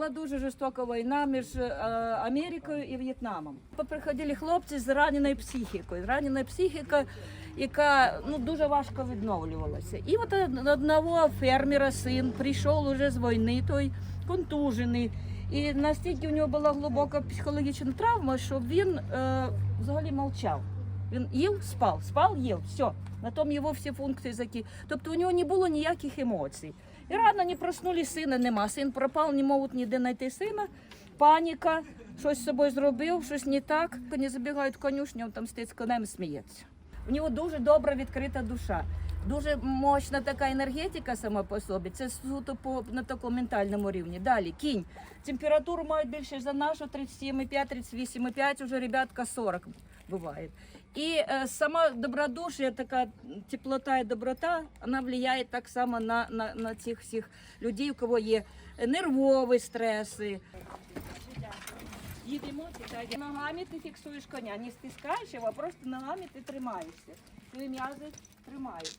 була дуже жорстока війна між е, Америкою і В'єтнамом. Приходили хлопці з раненою психікою. Ранена психіка, яка ну дуже важко відновлювалася. І от одного фермера син прийшов уже з війни, той контужений. І настільки у нього була глибока психологічна травма, що він е, взагалі мовчав. Він їв, спав, спав, їв, все. На тому його всі функції закі. Тобто у нього не було ніяких емоцій. І рано не проснулись, сина нема. Син пропав, не можуть ніде знайти сина. Паніка, щось з собою зробив, щось не так. Вони забігають конюшню, там стоїть з конем сміється. У нього дуже добра відкрита душа. Дуже мощна така енергетика сама по собі. Це суто по на такому ментальному рівні. Далі кінь. Температуру мають більше за нашу 37,5, 38,5, уже ребятка 40 буває. І е, сама добродушие, така теплота і доброта, вона впливає так само на, на, на цих всіх людей, у кого є нервові стреси. Ногами ти фіксуєш коня, не стискаєш його, а просто ногами ти тримаєшся. Твої м'язи тримають.